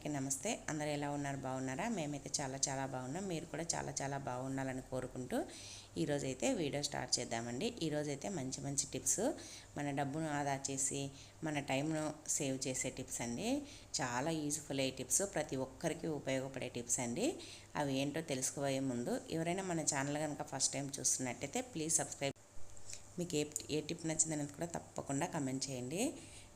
అందరికీ నమస్తే. అందరూ ఎలా ఉన్నారు? బాగున్నారా? మేమైతే చాలా చాలా బాగున్నాం. మీరు కూడా చాలా చాలా బాగుండాలని కోరుకుంటూ ఈరోజైతే వీడియో స్టార్ట్ చేద్దామండి. ఈరోజు అయితే మంచి మంచి టిప్స్ మన డబ్బును ఆదా చేసి మన టైంను సేవ్ చేసే టిప్స్ అండి. చాలా యూజ్ఫుల్ అయ్యే టిప్స్ ప్రతి ఒక్కరికి ఉపయోగపడే టిప్స్ అండి. అవి ఏంటో తెలుసుకోబోయే ముందు ఎవరైనా మన ఛానల్ కనుక ఫస్ట్ టైం చూస్తున్నట్టయితే ప్లీజ్ సబ్స్క్రైబ్. మీకు ఏ ఏ టిప్ నచ్చిందనేది కూడా తప్పకుండా కమెంట్ చేయండి.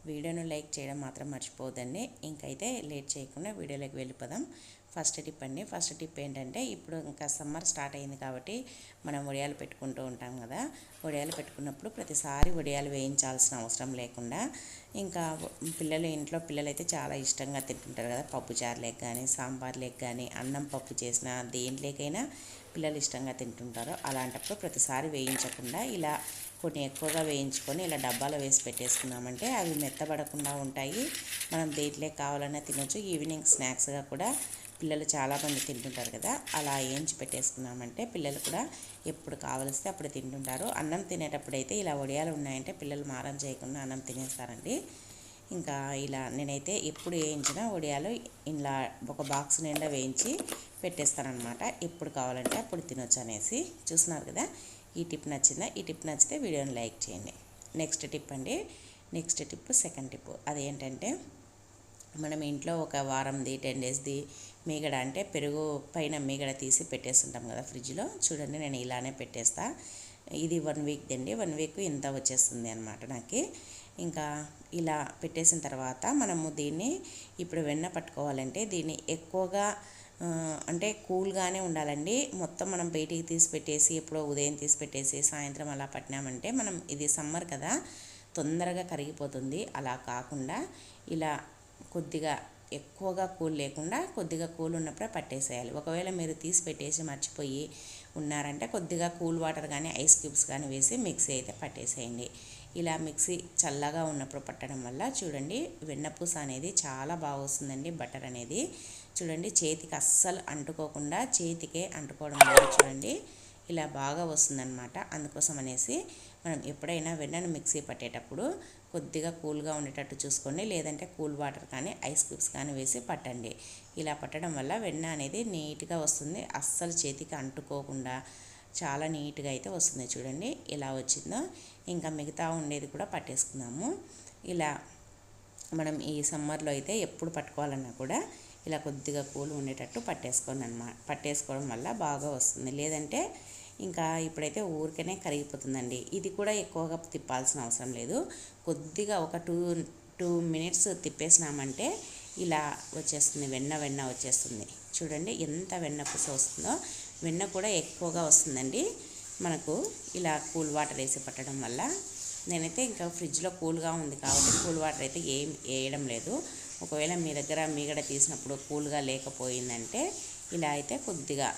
వీడియోను లైక్ చేయడం మాత్రం మర్చిపోవద్దండి. ఇంకైతే లేట్ చేయకుండా వీడియోలోకి వెళ్ళిపోదాం. ఫస్ట్ టిప్ అండి. ఫస్ట్ టిప్ ఏంటంటే ఇప్పుడు ఇంకా సమ్మర్ స్టార్ట్ అయింది కాబట్టి మనం వడియాలు పెట్టుకుంటూ ఉంటాం కదా. వడియాలు పెట్టుకున్నప్పుడు ప్రతిసారి వడియాలు వేయించాల్సిన అవసరం లేకుండా ఇంకా పిల్లలు ఇంట్లో పిల్లలైతే చాలా ఇష్టంగా తింటుంటారు కదా. పప్పుచారులకి కానీ సాంబార్లకు కానీ అన్నం పప్పు చేసిన దేంట్లోకైనా పిల్లలు ఇష్టంగా తింటుంటారు. అలాంటప్పుడు ప్రతిసారి వేయించకుండా ఇలా కొన్ని ఎక్కువగా వేయించుకొని ఇలా డబ్బాలో వేసి పెట్టేసుకున్నామంటే అవి మెత్తబడకుండా ఉంటాయి. మనం దేంట్లో కావాలన్నా తినొచ్చు. ఈవినింగ్ స్నాక్స్గా కూడా పిల్లలు చాలామంది తింటుంటారు కదా అలా వేయించి పెట్టేసుకున్నామంటే పిల్లలు కూడా ఎప్పుడు కావలిస్తే అప్పుడు తింటుంటారు. అన్నం తినేటప్పుడు అయితే ఇలా వడియాలు ఉన్నాయంటే పిల్లలు మారం చేయకుండా అన్నం తినేస్తారండి. ఇంకా ఇలా నేనైతే ఎప్పుడు వేయించినా వడియాలు ఇలా ఒక బాక్స్ నిండా వేయించి పెట్టేస్తానమాట ఎప్పుడు కావాలంటే అప్పుడు తినొచ్చు అనేసి. చూస్తున్నారు కదా ఈ టిప్ నచ్చిందా? ఈ టిప్ నచ్చితే వీడియోని లైక్ చేయండి. నెక్స్ట్ టిప్ అండి. Next tip second tip. అదేంటంటే మనం ఇంట్లో ఒక వారంది టెన్ డేస్ది మీగడ అంటే పెరుగు పైన మీగడ తీసి పెట్టేస్తుంటాం కదా ఫ్రిడ్జ్లో. చూడండి నేను ఇలానే పెట్టేస్తా. ఇది వన్ వీక్ దండి. వన్ వీక్ ఇంత వచ్చేస్తుంది అనమాట నాకు. ఇంకా ఇలా పెట్టేసిన తర్వాత మనము దీన్ని ఇప్పుడు వెన్న పట్టుకోవాలంటే దీన్ని ఎక్కువగా అంటే కూల్గానే ఉండాలండి. మొత్తం మనం బయటికి తీసి పెట్టేసి ఎప్పుడో ఉదయం తీసి పెట్టేసి సాయంత్రం అలా పట్టినామంటే మనం ఇది సమ్మర్ కదా తొందరగా కరిగిపోతుంది. అలా కాకుండా ఇలా కొద్దిగా ఎక్కువగా కూల్ లేకుండా కొద్దిగా కూల్ ఉన్నప్పుడే పట్టేసేయాలి. ఒకవేళ మీరు తీసి పెట్టేసి మర్చిపోయి ఉన్నారంటే కొద్దిగా కూల్ వాటర్ కానీ ఐస్ క్యూబ్స్ కానీ వేసి మిక్సీ అయితే పట్టేసేయండి. ఇలా మిక్సీ చల్లగా ఉన్నప్పుడు పట్టడం వల్ల చూడండి వెన్నపూస అనేది చాలా బాగా వస్తుందండి బటర్ అనేది. చూడండి చేతికి అస్సలు అంటుకోకుండా చేతికే అంటుకోవడం లేదు చూడండి. ఇలా బాగా వస్తుందన్నమాట. అందుకోసం అనేసి మనం ఎప్పుడైనా వెన్నను మిక్సీ పట్టేటప్పుడు కొద్దిగా కూల్గా ఉండేటట్టు చూసుకోండి. లేదంటే కూల్ వాటర్ కానీ ఐస్ క్యూబ్స్ కానీ వేసి పట్టండి. ఇలా పట్టడం వల్ల వెన్న అనేది నీట్గా వస్తుంది. అస్సలు చేతికి అంటుకోకుండా చాలా నీట్గా అయితే వస్తుంది చూడండి. ఇలా వచ్చిందో ఇంకా మిగతా ఉండేది కూడా పట్టేసుకుందాము. ఇలా మనం ఈ సమ్మర్లో అయితే ఎప్పుడు పట్టుకోవాలన్నా కూడా ఇలా కొద్దిగా కూల్ ఉండేటట్టు పట్టేసుకోండి అనమాట పట్టేసుకోవడం వల్ల బాగా వస్తుంది. లేదంటే ఇంకా ఇప్పుడైతే ఊరికనే కరిగిపోతుందండి. ఇది కూడా ఎక్కువగా తిప్పాల్సిన అవసరం లేదు. కొద్దిగా ఒక టూ టూ మినిట్స్ తిప్పేసినామంటే ఇలా వచ్చేస్తుంది. వెన్న వెన్న వచ్చేస్తుంది. చూడండి ఎంత వెన్న పుస వస్తుందో. వెన్న కూడా ఎక్కువగా వస్తుందండి. మనకు ఇలా కూల్ వాటర్ వేసి పట్టడం వల్ల. నేనైతే ఇంకా ఫ్రిడ్జ్లో కూల్గా ఉంది కాబట్టి కూల్ వాటర్ అయితే ఏం వేయడం లేదు. ఒకవేళ మీ దగ్గర మీగడ తీసినప్పుడు కూల్గా లేకపోయిందంటే ఇలా అయితే కొద్దిగా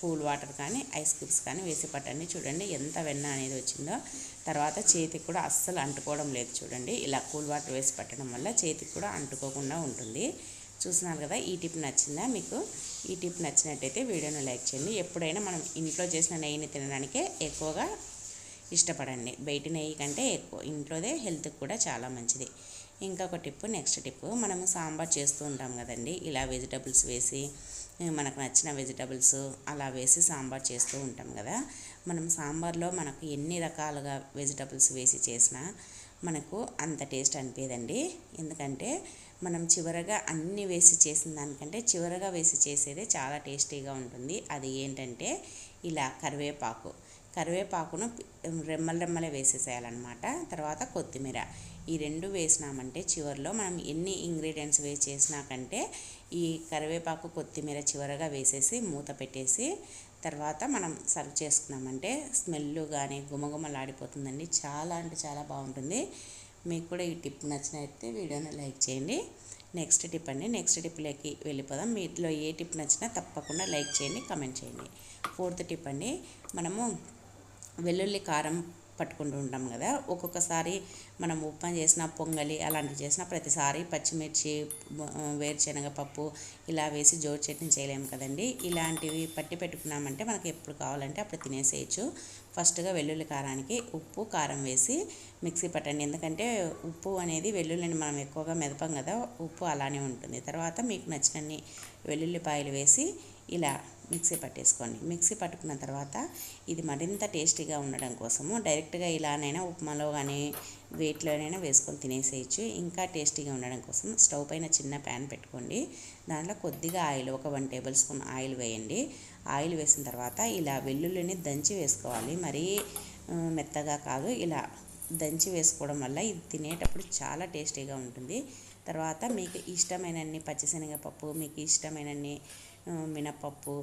కూల్ వాటర్ కానీ ఐస్ క్యూబ్స్ కానీ వేసి పట్టండి. చూడండి ఎంత వెన్న అనేది వచ్చిందో. తర్వాత చేతికి కూడా అస్సలు అంటుకోవడం లేదు చూడండి. ఇలా కూల్ వాటర్ వేసి పట్టడం వల్ల చేతికి కూడా అంటుకోకుండా ఉంటుంది. చూస్తున్నారు కదా ఈ టిప్ నచ్చిందా మీకు? ఈ టిప్ నచ్చినట్టయితే వీడియోని లైక్ చేయండి. ఎప్పుడైనా మనం ఇంట్లో చేసిన నెయ్యిని తినడానికే ఎక్కువగా ఇష్టపడండి. బయట నెయ్యి కంటే ఎక్కువ ఇంట్లోదే హెల్త్కి కూడా చాలా మంచిది. ఇంకొక టిప్పు నెక్స్ట్ టిప్పు. మనము సాంబార్ చేస్తూ ఉంటాం కదండి. ఇలా వెజిటబుల్స్ వేసి మనకు నచ్చిన వెజిటబుల్స్ అలా వేసి సాంబార్ చేస్తూ ఉంటాం కదా. మనం సాంబార్లో మనకు ఎన్ని రకాలుగా వెజిటబుల్స్ వేసి చేసినా మనకు అంత టేస్ట్ అనిపించదండి ఎందుకంటే మనం చివరగా అన్నీ వేసి చేసిన దానికంటే చివరగా వేసి చేసేదే చాలా టేస్టీగా ఉంటుంది. అది ఏంటంటే ఇలా కరివేపాకు. కరివేపాకును రెమ్మలు రెమ్మలే వేసేసేయాలన్నమాట. తర్వాత కొత్తిమీర. ఈ రెండు వేసినామంటే చివరిలో మనం ఎన్ని ఇంగ్రీడియంట్స్ వేసి చేసినా కంటే ఈ కరివేపాకు కొత్తిమీర చివరగా వేసేసి మూత పెట్టేసి తర్వాత మనం సర్వ్ చేసుకున్నామంటే స్మెల్ కానీ గుమగుమలాడిపోతుందండి చాలా అంటే చాలా బాగుంటుంది. మీకు కూడా ఈ టిప్ నచ్చినైతే వీడియోని లైక్ చేయండి. నెక్స్ట్ టిప్ అండి. నెక్స్ట్ టిప్లోకి వెళ్ళిపోదాం. మీలో ఏ టిప్ నచ్చినా తప్పకుండా లైక్ చేయండి కమెంట్ చేయండి. ఫోర్త్ టిప్ అండి. మనము వెల్లుల్లి కారం పట్టుకుంటూ ఉంటాం కదా. ఒక్కొక్కసారి మనం ఉప్మా చేసిన పొంగలి అలాంటివి చేసిన ప్రతిసారి పచ్చిమిర్చి వేరుశనగపప్పు ఇలా వేసి జోడు చట్నీ చేయలేము కదండి. ఇలాంటివి పట్టి పెట్టుకున్నామంటే మనకి ఎప్పుడు కావాలంటే అప్పుడు తినేసేయచ్చు. ఫస్ట్గా వెల్లుల్లి కారానికి ఉప్పు కారం వేసి మిక్సీ పట్టండి. ఎందుకంటే ఉప్పు అనేది వెల్లుల్లిని మనం ఎక్కువగా మెదపం కదా. ఉప్పు అలానే ఉంటుంది. తర్వాత మీకు నచ్చినన్ని వెల్లుల్లిపాయలు వేసి ఇలా మిక్సీ పట్టేసుకోండి. మిక్సీ పట్టుకున్న తర్వాత ఇది మరింత టేస్టీగా ఉండడం కోసము డైరెక్ట్గా ఇలానైనా ఉప్మాలో కానీ వేట్లోనైనా వేసుకొని తినేసేయచ్చు. ఇంకా టేస్టీగా ఉండడం కోసం స్టవ్ పైన చిన్న ప్యాన్ పెట్టుకోండి. దాంట్లో కొద్దిగా ఆయిల్ ఒక వన్ టేబుల్ స్పూన్ ఆయిల్ వేయండి. ఆయిల్ వేసిన తర్వాత ఇలా వెల్లుల్లిని దంచి వేసుకోవాలి. మరీ మెత్తగా కాదు ఇలా దంచి వేసుకోవడం వల్ల ఇది తినేటప్పుడు చాలా టేస్టీగా ఉంటుంది. తర్వాత మీకు ఇష్టమైనన్ని పచ్చిశనగపప్పు మీకు ఇష్టమైనన్ని మినపప్పు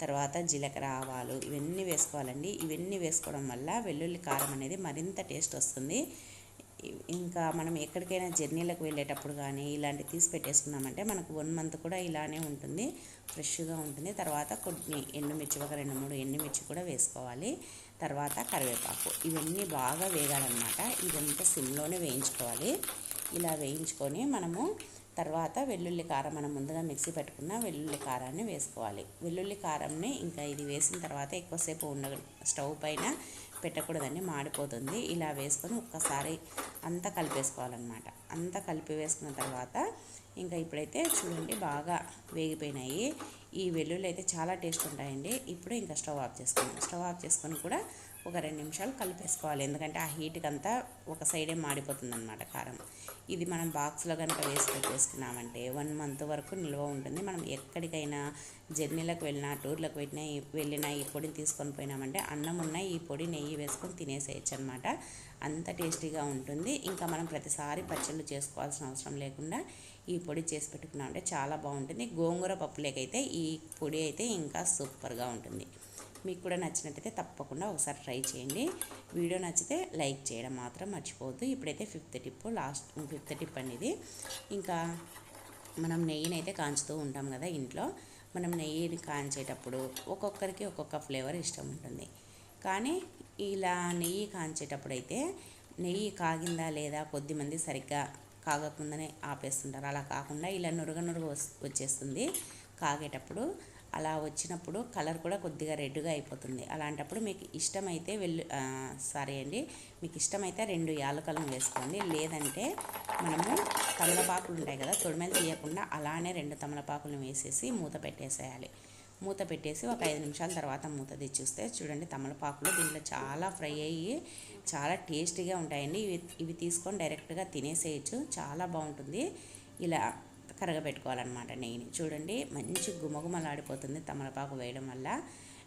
తర్వాత జీలకర్ర ఆవాలు ఇవన్నీ వేసుకోవాలండి. ఇవన్నీ వేసుకోవడం వల్ల వెల్లుల్లి కారం అనేది మరింత టేస్ట్ వస్తుంది. ఇంకా మనం ఎక్కడికైనా జర్నీలకు వెళ్ళేటప్పుడు కానీ ఇలాంటివి తీసి పెట్టేసుకున్నామంటే మనకు వన్ మంత్ కూడా ఇలానే ఉంటుంది. ఫ్రెష్గా ఉంటుంది. తర్వాత కొన్ని ఎండుమిర్చి ఒక రెండు మూడు ఎండుమిర్చి కూడా వేసుకోవాలి. తర్వాత కరివేపాకు. ఇవన్నీ బాగా వేగాలన్నమాట. ఇదంతా సిమ్లోనే వేయించుకోవాలి. ఇలా వేయించుకొని మనము తర్వాత వెల్లుల్లి కారం మనం ముందుగా మిక్సీ పెట్టుకున్న వెల్లుల్లి కారాన్ని వేసుకోవాలి. వెల్లుల్లి కారంని ఇంకా ఇది వేసిన తర్వాత ఎక్కువసేపు ఉండ స్టవ్ పైన పెట్టకూడదండి మాడిపోతుంది. ఇలా వేసుకొని ఒక్కసారి అంతా కలిపేసుకోవాలన్నమాట. అంతా కలిపి వేసుకున్న తర్వాత ఇంకా ఇప్పుడైతే చూడండి బాగా వేగిపోయినాయి. ఈ వెల్లుల్లి అయితే చాలా టేస్ట్ ఉంటాయండి. ఇప్పుడు ఇంకా స్టవ్ ఆఫ్ చేసుకోండి స్టవ్ ఆఫ్ చేసుకొని కూడా ఒక రెండు నిమిషాలు కలిపేసుకోవాలి. ఎందుకంటే ఆ హీట్కి అంతా ఒక సైడే మాడిపోతుంది అనమాట కారం. ఇది మనం బాక్స్లో కనుక వేసి పెట్టేసుకున్నామంటే వన్ మంత్ వరకు నిల్వ ఉంటుంది. మనం ఎక్కడికైనా జర్నీలకు వెళ్ళినా టూర్లకు వెళ్ళినా వెళ్ళినా ఈ పొడిని తీసుకొని పోయినామంటే అన్నం ఉన్న ఈ పొడి నెయ్యి వేసుకొని తినేసేయచ్చు అనమాట అంత టేస్టీగా ఉంటుంది. ఇంకా మనం ప్రతిసారి పచ్చళ్ళు చేసుకోవాల్సిన అవసరం లేకుండా ఈ పొడి చేసి పెట్టుకున్నామంటే చాలా బాగుంటుంది. గోంగూర పప్పులేకైతే ఈ పొడి అయితే ఇంకా సూపర్గా ఉంటుంది. మీకు కూడా నచ్చినట్టయితే తప్పకుండా ఒకసారి ట్రై చేయండి. వీడియో నచ్చితే లైక్ చేయడం మాత్రం మర్చిపోవద్దు. ఇప్పుడైతే fifth tip last fifth tip అనేది. ఇంకా మనం నెయ్యిని అయితే కాంచుతూ ఉంటాం కదా ఇంట్లో. మనం నెయ్యిని కాంచేటప్పుడు ఒక్కొక్కరికి ఒక్కొక్క ఫ్లేవర్ ఇష్టం ఉంటుంది. కానీ ఇలా నెయ్యి కాంచేటప్పుడు అయితే నెయ్యి కాగిందా లేదా కొద్దిమంది సరిగ్గా కాగకుండానే ఆపేస్తుంటారు. అలా కాకుండా ఇలా నురగ నురుగ వచ్చేస్తుంది. కాగేటప్పుడు అలా వచ్చినప్పుడు కలర్ కూడా కొద్దిగా రెడ్గా అయిపోతుంది. అలాంటప్పుడు మీకు ఇష్టమైతే వెళ్ళు సారీ అండి మీకు ఇష్టమైతే రెండు యాలకలను వేసుకోండి. లేదంటే మనము తమలపాకులు ఉంటాయి కదా తొడిమెలు తీయకుండా అలానే రెండు తమలపాకులను వేసేసి మూత పెట్టేసేయాలి. మూత పెట్టేసి ఒక ఐదు నిమిషాల తర్వాత మూత తెచ్చి చూస్తే చూడండి తమలపాకులు దీంట్లో చాలా ఫ్రై అయ్యి చాలా టేస్టీగా ఉంటాయండి. ఇవి ఇవి తీసుకొని డైరెక్ట్గా తినేసేయచ్చు. చాలా బాగుంటుంది. ఇలా కరగబెట్టుకోవాలన్నమాట నెయ్యిని. చూడండి మంచి గుమగుమలాడిపోతుంది తమలపాకు వేయడం వల్ల.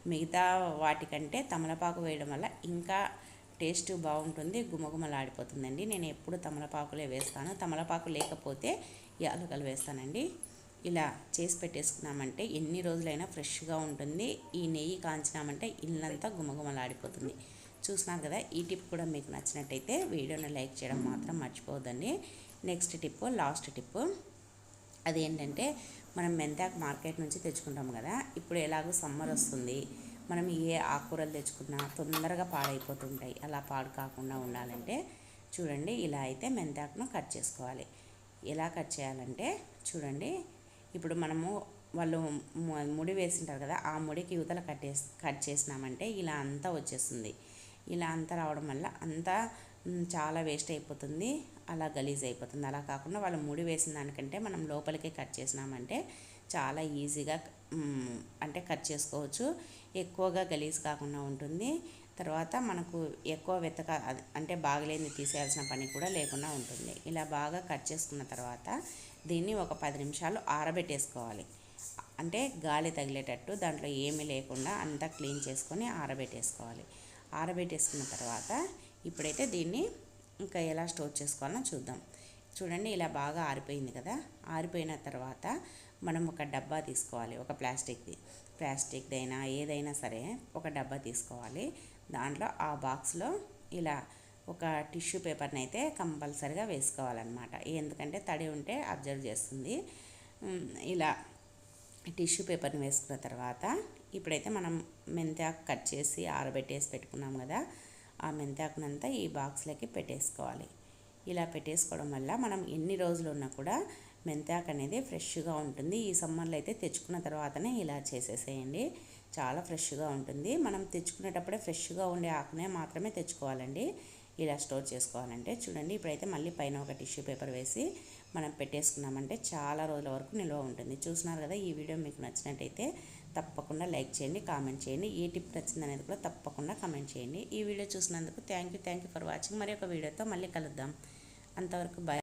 మిగతా వాటికంటే తమలపాకు వేయడం వల్ల ఇంకా టేస్ట్ బాగుంటుంది గుమగుమలాడిపోతుందండి. నేను ఎప్పుడు తమలపాకులే వేస్తాను. తమలపాకు లేకపోతే యాలకలు వేస్తానండి. ఇలా చేసి పెట్టేసుకున్నామంటే ఎన్ని రోజులైనా ఫ్రెష్గా ఉంటుంది. ఈ నెయ్యి కాంచినామంటే ఇల్లంతా గుమగుమలాడిపోతుంది. చూసినారు కదా ఈ టిప్ కూడా మీకు నచ్చినట్టయితే వీడియోని లైక్ చేయడం మాత్రం మర్చిపోవద్దండి. Next tip last tip. అదేంటంటే మనం మెంతాకు మార్కెట్ నుంచి తెచ్చుకుంటాం కదా ఇప్పుడు ఎలాగో సమ్మర్ వస్తుంది. మనం ఏ ఆకుకూరలు తెచ్చుకున్నా తొందరగా పాడైపోతుంటాయి. అలా పాడు కాకుండా ఉండాలంటే చూడండి ఇలా అయితే మెంతాకును కట్ చేసుకోవాలి. ఎలా కట్ చేయాలంటే చూడండి ఇప్పుడు మనము వాళ్ళు ముడి వేసింటారు కదా ఆ ముడికి యువతలు కట్టే కట్ చేసినామంటే ఇలా అంతా వచ్చేస్తుంది. ఇలా అంతా రావడం వల్ల అంతా చాలా వేస్ట్ అయిపోతుంది అలా గలీజ్ అయిపోతుంది. అలా కాకుండా వాళ్ళు ముడి వేసిన దానికంటే మనం లోపలికే కట్ చేసినామంటే చాలా ఈజీగా అంటే కట్ చేసుకోవచ్చు. ఎక్కువగా గలీజ్ కాకుండా ఉంటుంది. తర్వాత మనకు ఎక్కువ వెతక అంటే బాగలేని తీసేయాల్సిన పని కూడా లేకుండా ఉంటుంది. ఇలా బాగా కట్ చేసుకున్న తర్వాత దీన్ని ఒక పది నిమిషాలు ఆరబెట్టేసుకోవాలి. అంటే గాలి తగిలేటట్టు దాంట్లో ఏమీ లేకుండా అంతా క్లీన్ చేసుకొని ఆరబెట్టేసుకోవాలి. ఆరబెట్టేసుకున్న తర్వాత ఇప్పుడైతే దీన్ని ఇంకా ఎలా స్టోర్ చేసుకోవాలో చూద్దాం. చూడండి ఇలా బాగా ఆరిపోయింది కదా. ఆరిపోయిన తర్వాత మనం ఒక డబ్బా తీసుకోవాలి ఒక ప్లాస్టిక్ది. ప్లాస్టిక్ది అయినా ఏదైనా సరే ఒక డబ్బా తీసుకోవాలి. దాంట్లో ఆ బాక్స్లో ఇలా ఒక టిష్యూ పేపర్ని అయితే కంపల్సరిగా వేసుకోవాలన్నమాట. ఎందుకంటే తడి ఉంటే అబ్జర్వ్ చేస్తుంది. ఇలా టిష్యూ పేపర్ని వేసుకున్న తర్వాత ఇప్పుడైతే మనం మెంతాకు కట్ చేసి ఆరబెట్టేసి పెట్టుకున్నాం కదా ఆ మెంతాకునంతా ఈ బాక్స్లోకి పెట్టేసుకోవాలి. ఇలా పెట్టేసుకోవడం వల్ల మనం ఎన్ని రోజులు ఉన్నా కూడా మెంతాకు అనేది ఫ్రెష్గా ఉంటుంది. ఈ సమ్మర్లో అయితే తెచ్చుకున్న తర్వాతనే ఇలా చేసేసేయండి. చాలా ఫ్రెష్గా ఉంటుంది. మనం తెచ్చుకునేటప్పుడే ఫ్రెష్గా ఉండే ఆకునే మాత్రమే తెచ్చుకోవాలండి. ఇలా స్టోర్ చేసుకోవాలంటే చూడండి ఇప్పుడైతే మళ్ళీ పైన ఒక టిష్యూ పేపర్ వేసి మనం పెట్టేసుకున్నామంటే చాలా రోజుల వరకు నిల్వ ఉంటుంది. చూసినారు కదా ఈ వీడియో మీకు నచ్చినట్టయితే తప్పకుండా లైక్ చేయండి కామెంట్ చేయండి. ఏ టిప్ నచ్చింది అనేది కూడా తప్పకుండా కామెంట్ చేయండి. ఈ వీడియో చూసినందుకు thank you thank you for watching. మరి ఒక వీడియోతో మళ్ళీ కలుద్దాం. అంతవరకు బాయ్